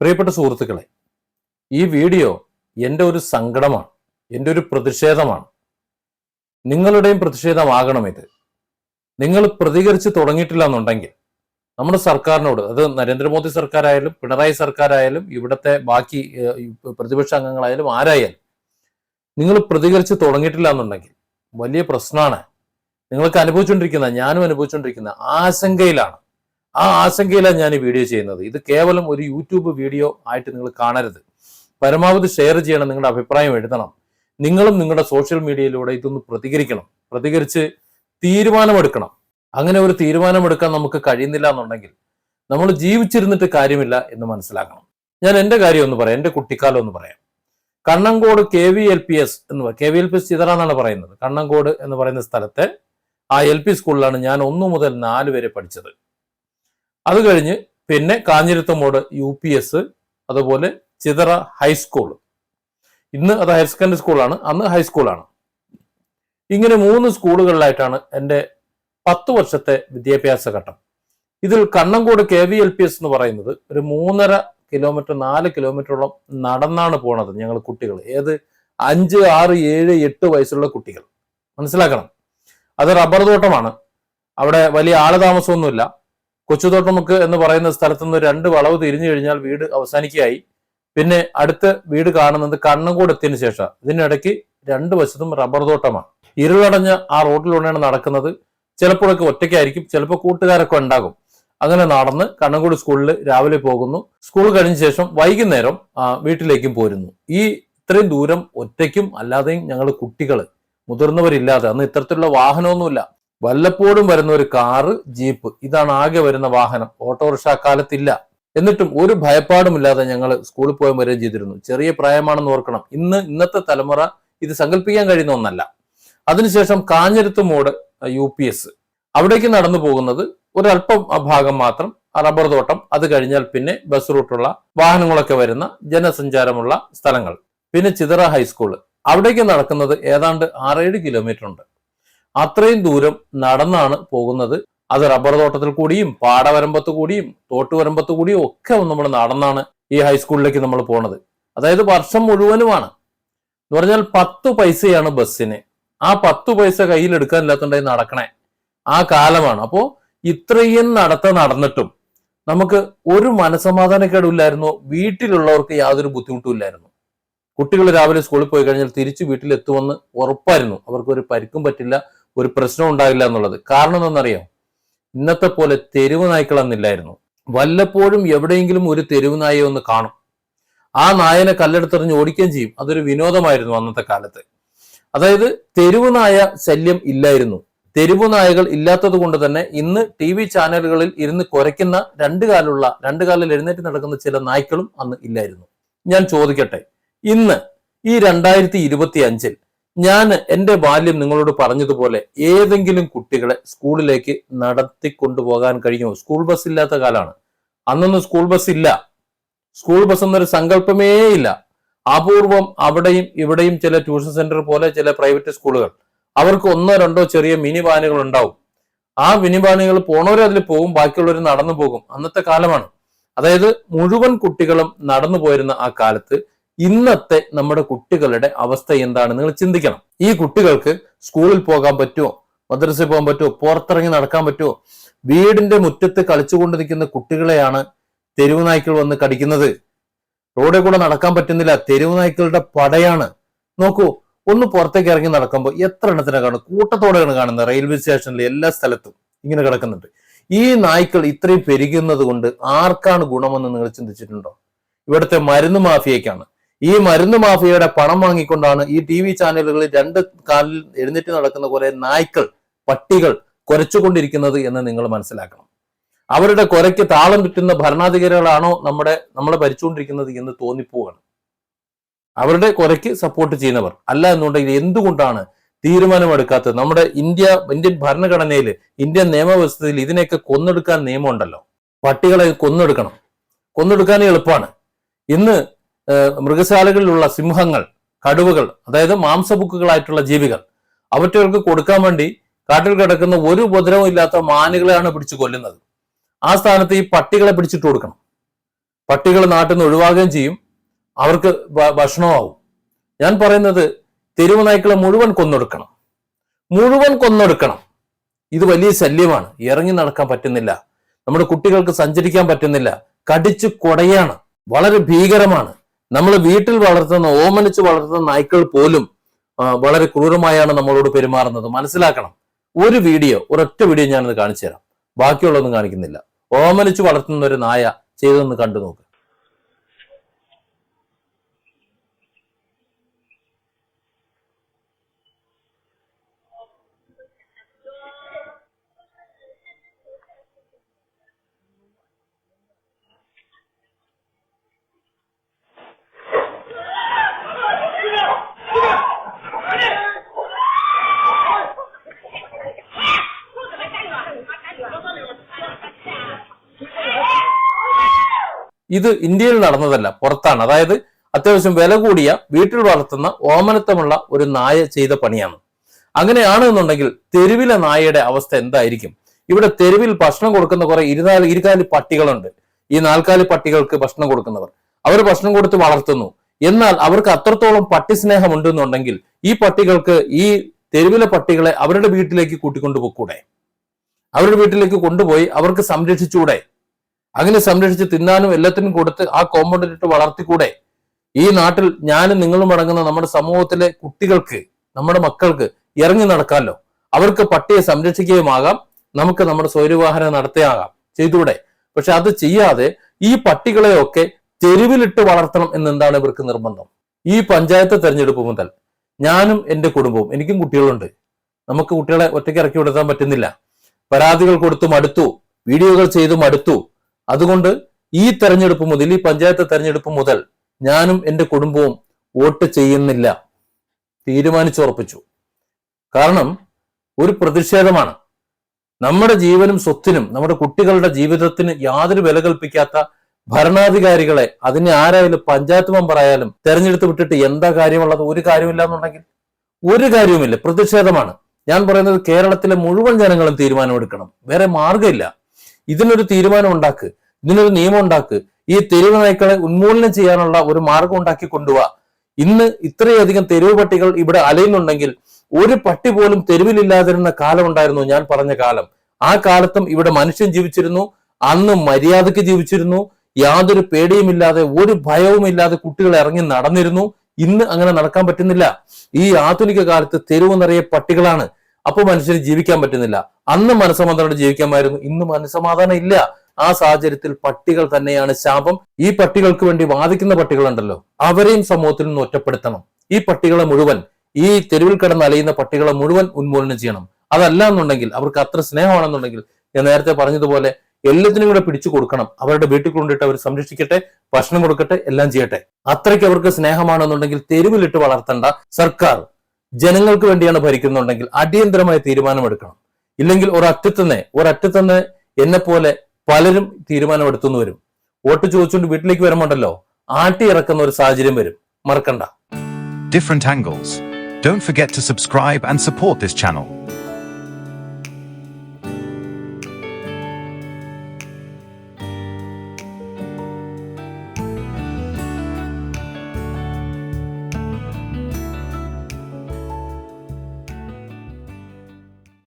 പ്രിയപ്പെട്ട സുഹൃത്തുക്കളെ ഈ വീഡിയോ എന്റെ ഒരു സങ്കടമാണ് എന്റെ ഒരു പ്രതിഷേധമാണ്. നിങ്ങളുടെയും പ്രതിഷേധമാകണം ഇത് നിങ്ങൾ പ്രതികരിച്ച് തുടങ്ങിയിട്ടില്ല എന്നുണ്ടെങ്കിൽ നമ്മുടെ സർക്കാരിനോട് അത് നരേന്ദ്രമോദി സർക്കാരായാലും പിണറായി സർക്കാരായാലും ഇവിടുത്തെ ബാക്കി പ്രതിപക്ഷ അംഗങ്ങളായാലും ആരായാലും നിങ്ങൾ പ്രതികരിച്ച് തുടങ്ങിയിട്ടില്ല എന്നുണ്ടെങ്കിൽ വലിയ പ്രശ്നമാണ്. നിങ്ങൾക്ക് അനുഭവിച്ചുകൊണ്ടിരിക്കുന്ന ഞാനും അനുഭവിച്ചുകൊണ്ടിരിക്കുന്ന ആശങ്കയിലാണ്. ആ ആശങ്കയിലാണ് ഞാൻ ഈ വീഡിയോ ചെയ്യുന്നത്. ഇത് കേവലം ഒരു യൂട്യൂബ് വീഡിയോ ആയിട്ട് നിങ്ങൾ കാണരുത്. പരമാവധി ഷെയർ ചെയ്യണം നിങ്ങളുടെ അഭിപ്രായം എഴുതണം. നിങ്ങളും നിങ്ങളുടെ സോഷ്യൽ മീഡിയയിലൂടെ ഇതൊന്ന് പ്രതികരിക്കണം. പ്രതികരിച്ച് തീരുമാനമെടുക്കണം. അങ്ങനെ ഒരു തീരുമാനമെടുക്കാൻ നമുക്ക് കഴിയുന്നില്ല എന്നുണ്ടെങ്കിൽ നമ്മൾ ജീവിച്ചിരുന്നിട്ട് കാര്യമില്ല എന്ന് മനസ്സിലാക്കണം. ഞാൻ എന്റെ കാര്യം ഒന്ന് പറയാം. എന്റെ കുട്ടിക്കാലം ഒന്ന് പറയാം. Kannankode K V L P S എന്ന് K V L P S Chithara എന്നാണ് പറയുന്നത്. കണ്ണങ്കോട് എന്ന് പറയുന്ന സ്ഥലത്തെ ആ എൽ പി സ്കൂളിലാണ് ഞാൻ ഒന്നു മുതൽ നാല് വരെ പഠിച്ചത്. അത് കഴിഞ്ഞ് പിന്നെ കാഞ്ഞിരത്തമോട് യു പി എസ് അതുപോലെ ചിതറ ഹൈസ്കൂൾ ഇന്ന് അത് ഹയർ സെക്കൻഡറി സ്കൂളാണ് അന്ന് ഹൈസ്കൂളാണ് ഇങ്ങനെ മൂന്ന് സ്കൂളുകളിലായിട്ടാണ് എന്റെ പത്ത് വർഷത്തെ വിദ്യാഭ്യാസ ഘട്ടം. ഇതിൽ Kannankode K V L P S എന്ന് പറയുന്നത് ഒരു മൂന്നര കിലോമീറ്റർ നാല് കിലോമീറ്ററോളം നടന്നാണ് പോണത് ഞങ്ങൾ കുട്ടികൾ. ഏത്? അഞ്ച് ആറ് ഏഴ് എട്ട് വയസ്സുള്ള കുട്ടികൾ. മനസ്സിലാക്കണം? അത് റബ്ബർ തോട്ടമാണ്. അവിടെ വലിയ ആളതാമസമൊന്നുമില്ല കൊച്ചുതോട്ടമുക്ക് എന്ന് പറയുന്ന സ്ഥലത്ത് നിന്ന് രണ്ട് വളവ് തിരിഞ്ഞു കഴിഞ്ഞാൽ വീട് അവസാനിക്കുകയായി. പിന്നെ അടുത്ത വീട് കാണുന്നത് കണ്ണങ്കോട് എത്തിയതിനു ശേഷം. ഇതിനിടയ്ക്ക് രണ്ട് വശത്തും റബ്ബർ തോട്ടമാണ്. ഇരുളടഞ്ഞ ആ റോഡിലൂടെയാണ് നടക്കുന്നത്. ചിലപ്പോഴൊക്കെ ഒറ്റയ്ക്കായിരിക്കും ചിലപ്പോൾ കൂട്ടുകാരൊക്കെ ഉണ്ടാകും. അങ്ങനെ നടന്ന് കണ്ണങ്കോട് സ്കൂളിൽ രാവിലെ പോകുന്നു. സ്കൂൾ കഴിഞ്ഞ ശേഷം വൈകുന്നേരം വീട്ടിലേക്കും പോരുന്നു. ഈ ഇത്രയും ദൂരം ഒറ്റയ്ക്കും അല്ലാതെയും ഞങ്ങൾ കുട്ടികൾ മുതിർന്നവരില്ലാതെ അന്ന് ഇത്തരത്തിലുള്ള വാഹനമൊന്നുമില്ല. വല്ലപ്പോഴും വരുന്ന ഒരു കാറ് ജീപ്പ് ഇതാണ് ആകെ വരുന്ന വാഹനം. ഓട്ടോറിക്ഷ കാലത്തില്ല എന്നിട്ടും ഒരു ഭയപ്പാടുമില്ലാതെ ഞങ്ങൾ സ്കൂളിൽ പോയി വരികയും ചെയ്തിരുന്നു. ചെറിയ പ്രായമാണെന്ന് ഓർക്കണം. ഇന്ന് ഇന്നത്തെ തലമുറ ഇത് സങ്കല്പിക്കാൻ കഴിയുന്ന ഒന്നല്ല. അതിനുശേഷം കാഞ്ഞിരത്ത് മോഡ് യു പി എസ്. അവിടേക്ക് നടന്നു പോകുന്നത് ഒരല്പം ഭാഗം മാത്രം റബ്ബർ തോട്ടം. അത് കഴിഞ്ഞാൽ പിന്നെ ബസ് റൂട്ടുള്ള വാഹനങ്ങളൊക്കെ വരുന്ന ജനസഞ്ചാരമുള്ള സ്ഥലങ്ങൾ. പിന്നെ ചിതറ ഹൈസ്കൂൾ അവിടേക്ക് നടക്കുന്നത് ഏതാണ്ട് ആറേഴ് കിലോമീറ്റർ ഉണ്ട് അത്രയും ദൂരം നടന്നാണ് പോകുന്നത്. അത് റബ്ബർ തോട്ടത്തിൽ കൂടിയും പാടവരമ്പത്ത് കൂടിയും തോട്ടുവരമ്പത്ത് കൂടിയും ഒക്കെ നമ്മൾ നടന്നാണ് ഈ ഹൈസ്കൂളിലേക്ക് നമ്മൾ പോണത്. അതായത് വർഷം മുഴുവനുമാണ്. എന്ന് പറഞ്ഞാൽ പത്ത് പൈസയാണ് ബസ്സിന്. ആ പത്ത് പൈസ കയ്യിലെടുക്കാൻ എടുക്കാനില്ലാത്തതുണ്ടായി നടക്കണേ. ആ കാലമാണ്. അപ്പോ ഇത്രയും നടത്ത നടന്നിട്ടും നമുക്ക് ഒരു മനസമാധാനക്കേടില്ലായിരുന്നു വീട്ടിലുള്ളവർക്ക് യാതൊരു ബുദ്ധിമുട്ടും ഇല്ലായിരുന്നു. കുട്ടികൾ രാവിലെ സ്കൂളിൽ പോയി കഴിഞ്ഞാൽ തിരിച്ചു വീട്ടിലെത്തുമെന്ന് ഉറപ്പായിരുന്നു. അവർക്ക് ഒരു പരിക്കും പറ്റില്ല. ഒരു പ്രശ്നം ഉണ്ടാകില്ല എന്നുള്ളത്. കാരണം എന്തെന്നറിയോ ഇന്നത്തെ പോലെ തെരുവ് നായ്ക്കളെന്നില്ലായിരുന്നു വല്ലപ്പോഴും എവിടെയെങ്കിലും ഒരു തെരുവ് നായയെ ഒന്ന് കാണും. ആ നായനെ കല്ലെടുത്തെറിഞ്ഞ് ഓടിക്കുകയും ചെയ്യും. അതൊരു വിനോദമായിരുന്നു അന്നത്തെ കാലത്ത്. അതായത് തെരുവ് നായ ശല്യം ഇല്ലായിരുന്നു. തെരുവ് നായകൾ ഇല്ലാത്തത് കൊണ്ട് തന്നെ ഇന്ന് ടി വി ചാനലുകളിൽ ഇരുന്ന് കുരയ്ക്കുന്ന രണ്ട് കാലുള്ള രണ്ട് കാലിൽ എഴുന്നേറ്റ് നടക്കുന്ന ചില നായ്ക്കളും അന്ന് ഇല്ലായിരുന്നു. ഞാൻ ചോദിക്കട്ടെ? ഇന്ന് ഈ രണ്ടായിരത്തി ഇരുപത്തി അഞ്ചിൽ ഞാൻ എന്റെ ബാല്യം നിങ്ങളോട് പറഞ്ഞതുപോലെ ഏതെങ്കിലും കുട്ടികളെ സ്കൂളിലേക്ക് നടത്തിക്കൊണ്ടുപോകാൻ കഴിയുമോ സ്കൂൾ ബസ് ഇല്ലാത്ത കാലമാണ് അന്നൊന്നും സ്കൂൾ ബസ് ഇല്ല. സ്കൂൾ ബസ് എന്നൊരു സങ്കല്പമേ ഇല്ല. അപൂർവം അവിടെയും ഇവിടെയും ചില ട്യൂഷൻ സെന്റർ പോലെ ചില പ്രൈവറ്റ് സ്കൂളുകൾ. അവർക്ക് ഒന്നോ രണ്ടോ ചെറിയ മിനി വാനുകൾ ഉണ്ടാവും. ആ മിനി വാനുകൾ പോണവർ അതിൽ പോകും ബാക്കിയുള്ളവർ നടന്നു പോകും. അന്നത്തെ കാലമാണ്. അതായത് മുഴുവൻ കുട്ടികളും നടന്നു പോയിരുന്ന ആ കാലത്ത് ഇന്നത്തെ നമ്മുടെ കുട്ടികളുടെ അവസ്ഥ എന്താണ് നിങ്ങൾ ചിന്തിക്കണം. ഈ കുട്ടികൾക്ക് സ്കൂളിൽ പോകാൻ പറ്റുമോ മദ്രസയിൽ പോകാൻ പറ്റുമോ പുറത്തിറങ്ങി നടക്കാൻ പറ്റുമോ വീടിന്റെ മുറ്റത്ത് കളിച്ചുകൊണ്ട് നിൽക്കുന്ന കുട്ടികളെയാണ് തെരുവ് നായ്ക്കൾ വന്ന് കടിക്കുന്നത്. റോഡിൽ കൂടെ നടക്കാൻ പറ്റുന്നില്ല. തെരുവ് നായ്ക്കളുടെ പടയാണ്. നോക്കൂ ഒന്ന് പുറത്തേക്ക് ഇറങ്ങി നടക്കുമ്പോൾ എത്ര എണ്ണത്തിനെ കാണും? കൂട്ടത്തോടെയാണ് കാണുന്നത്. റെയിൽവേ സ്റ്റേഷനിൽ എല്ലാ സ്ഥലത്തും ഇങ്ങനെ കിടക്കുന്നുണ്ട്. ഈ നായ്ക്കൾ ഇത്രയും പെരുകുന്നത് കൊണ്ട് ആർക്കാണ് ഗുണമെന്ന് നിങ്ങൾ ചിന്തിച്ചിട്ടുണ്ടോ? ഇവിടുത്തെ മരുന്ന് മാഫിയയ്ക്കാണ്. ഈ മരുന്ന് മാഫിയയുടെ പണം വാങ്ങിക്കൊണ്ടാണ് ഈ ടി വി ചാനലുകളിൽ രണ്ട് കാലിൽ എഴുന്നേറ്റ് നടക്കുന്ന കുറെ നായ്ക്കൾ പട്ടികൾ കുരച്ചുകൊണ്ടിരിക്കുന്നത് എന്ന് നിങ്ങൾ മനസ്സിലാക്കണം. അവരുടെ കുരയ്ക്ക് താളം കിട്ടുന്ന ഭരണാധികാരികളാണോ നമ്മുടെ നമ്മളെ ഭരിച്ചുകൊണ്ടിരിക്കുന്നത് എന്ന് തോന്നിപ്പോവാണ് അവരുടെ കുരയ്ക്ക് സപ്പോർട്ട് ചെയ്യുന്നവർ. അല്ല എന്നുണ്ടെങ്കിൽ എന്തുകൊണ്ടാണ് തീരുമാനമെടുക്കാത്തത്? നമ്മുടെ ഇന്ത്യ ഇന്ത്യൻ ഭരണഘടനയിൽ ഇന്ത്യൻ നിയമവ്യവസ്ഥയിൽ ഇതിനെയൊക്കെ കൊന്നെടുക്കാൻ നിയമമുണ്ടല്ലോ. പട്ടികളെ കൊന്നെടുക്കണം. കൊന്നെടുക്കാൻ എളുപ്പമാണ്. ഇന്ന് മൃഗശാലകളിലുള്ള സിംഹങ്ങൾ കടുവകൾ അതായത് മാംസബുക്കുകളായിട്ടുള്ള ജീവികൾ അവറ്റകൾക്ക് കൊടുക്കാൻ വേണ്ടി കാട്ടിൽ കിടക്കുന്ന ഒരു ഉപദ്രവം ഇല്ലാത്ത മാനുകളെയാണ് പിടിച്ചു കൊല്ലുന്നത്. ആ സ്ഥാനത്ത് ഈ പട്ടികളെ പിടിച്ചിട്ട് കൊടുക്കണം. പട്ടികൾ നാട്ടിൽ നിന്ന് ഒഴിവാകുകയും ചെയ്യും. അവർക്ക് ഭക്ഷണമാവും. ഞാൻ പറയുന്നത് തെരുവ് നായ്ക്കളെ മുഴുവൻ കൊന്നൊടുക്കണം. മുഴുവൻ കൊന്നൊടുക്കണം. ഇത് വലിയ ശല്യമാണ്. ഇറങ്ങി നടക്കാൻ പറ്റുന്നില്ല. നമ്മുടെ കുട്ടികൾക്ക് സഞ്ചരിക്കാൻ പറ്റുന്നില്ല. കടിച്ചു കൊടയാണ്. വളരെ ഭീകരമാണ്. നമ്മൾ വീട്ടിൽ വളർത്തുന്ന ഓമനിച്ച് വളർത്തുന്ന നായ്ക്കൾ പോലും വളരെ ക്രൂരമായാണ് നമ്മളോട് പെരുമാറുന്നത്. മനസ്സിലാക്കണം. ഒരു വീഡിയോ ഒരൊറ്റ വീഡിയോ ഞാനത് കാണിച്ചു തരാം ബാക്കിയുള്ളതൊന്നും കാണിക്കുന്നില്ല. ഓമനിച്ച് വളർത്തുന്ന ഒരു നായ ചെയ്തൊന്ന് കണ്ടു നോക്ക് ഇത് ഇന്ത്യയിൽ നടന്നതല്ല പുറത്താണ്. അതായത് അത്യാവശ്യം വില കൂടിയ വീട്ടിൽ വളർത്തുന്ന ഓമനത്വമുള്ള ഒരു നായ ചെയ്ത പണിയാണ്. അങ്ങനെയാണ് എന്നുണ്ടെങ്കിൽ തെരുവിലെ നായയുടെ അവസ്ഥ എന്തായിരിക്കും? ഇവിടെ തെരുവിൽ ഭക്ഷണം കൊടുക്കുന്ന കുറെ ഇരുനാല് ഇരുകാലി പട്ടികളുണ്ട്. ഈ നാൽക്കാലി പട്ടികൾക്ക് ഭക്ഷണം കൊടുക്കുന്നവർ. അവർ ഭക്ഷണം കൊടുത്ത് വളർത്തുന്നു. എന്നാൽ അവർക്ക് അത്രത്തോളം പട്ടി സ്നേഹം ഉണ്ടെന്നുണ്ടെങ്കിൽ ഈ പട്ടികൾക്ക് ഈ തെരുവിലെ പട്ടികളെ അവരുടെ വീട്ടിലേക്ക് കൂട്ടിക്കൊണ്ടു പോക്കൂടെ? അവരുടെ വീട്ടിലേക്ക് കൊണ്ടുപോയി അവർക്ക് സംരക്ഷിച്ചൂടെ അങ്ങനെ സംരക്ഷിച്ച് തിന്നാനും എല്ലാത്തിനും കൊടുത്ത് ആ കോമ്പൗണ്ടിലിട്ട് വളർത്തിക്കൂടെ? ഈ നാട്ടിൽ ഞാനും നിങ്ങളും അടങ്ങുന്ന നമ്മുടെ സമൂഹത്തിലെ കുട്ടികൾക്ക് നമ്മുടെ മക്കൾക്ക് ഇറങ്ങി നടക്കാമല്ലോ അവർക്ക് പട്ടിയെ സംരക്ഷിക്കുകയുമാകാം. നമുക്ക് നമ്മുടെ സ്വൈര്യവാഹനം നടത്തിയാകാം. ചെയ്തൂടെ പക്ഷെ അത് ചെയ്യാതെ ഈ പട്ടികളെയൊക്കെ തെരുവിലിട്ട് വളർത്തണം എന്നെന്താണ് ഇവർക്ക് നിർബന്ധം? ഈ പഞ്ചായത്ത് തെരഞ്ഞെടുപ്പ് മുതൽ ഞാനും എന്റെ കുടുംബവും എനിക്കും കുട്ടികളുണ്ട്. നമുക്ക് കുട്ടികളെ ഒറ്റയ്ക്ക് ഇറക്കി വിടാൻ പറ്റുന്നില്ല. പരാതികൾ കൊടുത്തു അടുത്തു വീഡിയോകൾ ചെയ്തു മടുത്തു. അതുകൊണ്ട് ഈ തെരഞ്ഞെടുപ്പ് മുതൽ ഈ പഞ്ചായത്ത് തെരഞ്ഞെടുപ്പ് മുതൽ ഞാനും എന്റെ കുടുംബവും വോട്ട് ചെയ്യുന്നില്ല. തീരുമാനിച്ചുറപ്പിച്ചു. കാരണം ഒരു പ്രതിഷേധമാണ്. നമ്മുടെ ജീവനും സ്വത്തിനും നമ്മുടെ കുട്ടികളുടെ ജീവിതത്തിന് യാതൊരു വില കൽപ്പിക്കാത്ത ഭരണാധികാരികളെ അതിനെ ആരായാലും പഞ്ചായത്ത് മെമ്പർ ആയാലും തെരഞ്ഞെടുത്ത് വിട്ടിട്ട് എന്താ കാര്യമുള്ളത്? ഒരു കാര്യമില്ല എന്നുണ്ടെങ്കിൽ ഒരു കാര്യവുമില്ല. പ്രതിഷേധമാണ്. ഞാൻ പറയുന്നത് കേരളത്തിലെ മുഴുവൻ ജനങ്ങളും തീരുമാനമെടുക്കണം. വേറെ മാർഗമില്ല ഇതിനൊരു തീരുമാനം ഉണ്ടാക്ക് ഇതിനൊരു നിയമം ഉണ്ടാക്ക് ഈ തെരുവ് നായ്ക്കളെ ഉന്മൂലനം ചെയ്യാനുള്ള ഒരു മാർഗം ഉണ്ടാക്കി കൊണ്ടുപോവാ ഇന്ന് ഇത്രയധികം തെരുവ് പട്ടികൾ ഇവിടെ അലയുന്നുണ്ടെങ്കിൽ ഒരു പട്ടി പോലും തെരുവിലില്ലാതിരുന്ന കാലം ഉണ്ടായിരുന്നു ഞാൻ പറഞ്ഞ കാലം. ആ കാലത്തും ഇവിടെ മനുഷ്യൻ ജീവിച്ചിരുന്നു അന്ന് മര്യാദയ്ക്ക് ജീവിച്ചിരുന്നു യാതൊരു പേടിയുമില്ലാതെ ഒരു ഭയവുമില്ലാതെ കുട്ടികൾ ഇറങ്ങി നടന്നിരുന്നു. ഇന്ന് അങ്ങനെ നടക്കാൻ പറ്റുന്നില്ല. ഈ ആധുനിക കാലത്ത് തെരുവ് നിറയെ പട്ടികളാണ്. അപ്പൊ മനുഷ്യന് ജീവിക്കാൻ പറ്റുന്നില്ല. അന്ന് മനസ്സമാധാനം ജീവിക്കാമായിരുന്നു. ഇന്ന് മനസ്സമാധാനം ഇല്ല. ആ സാഹചര്യത്തിൽ പട്ടികൾ തന്നെയാണ് ശാപം. ഈ പട്ടികൾക്ക് വേണ്ടി വാദിക്കുന്ന പട്ടികളുണ്ടല്ലോ. അവരെയും സമൂഹത്തിൽ നിന്ന് ഒറ്റപ്പെടുത്തണം. ഈ പട്ടികളെ മുഴുവൻ ഈ തെരുവിൽ കിടന്ന് അലയുന്ന പട്ടികളെ മുഴുവൻ ഉന്മൂലനം ചെയ്യണം. അതല്ല എന്നുണ്ടെങ്കിൽ അവർക്ക് അത്ര സ്നേഹമാണെന്നുണ്ടെങ്കിൽ ഞാൻ നേരത്തെ പറഞ്ഞതുപോലെ എല്ലാത്തിനും കൂടെ പിടിച്ചു കൊടുക്കണം. അവരുടെ വീട്ടിൽ കൊണ്ടിട്ട് അവർ സംരക്ഷിക്കട്ടെ ഭക്ഷണം കൊടുക്കട്ടെ എല്ലാം ചെയ്യട്ടെ. അത്രയ്ക്ക് അവർക്ക് സ്നേഹമാണെന്നുണ്ടെങ്കിൽ തെരുവിലിട്ട് വളർത്തേണ്ട സർക്കാർ ജനങ്ങൾക്ക് വേണ്ടിയാണ് ഭരിക്കുന്നുണ്ടെങ്കിൽ അടിയന്തരമായ തീരുമാനമെടുക്കണം ഇല്ലെങ്കിൽ ഒരറ്റത്തുനിന്ന് ഒരറ്റത്തുനിന്ന് എന്നെ പോലെ പലരും തീരുമാനമെടുത്തുന്നു വരും വോട്ട് ചോദിച്ചുകൊണ്ട് വീട്ടിലേക്ക് വരുമ്പോണ്ടല്ലോ ആട്ടി ഇറക്കുന്ന ഒരു സാഹചര്യം വരും മറക്കണ്ട different angles. Don't forget to subscribe and support this channel.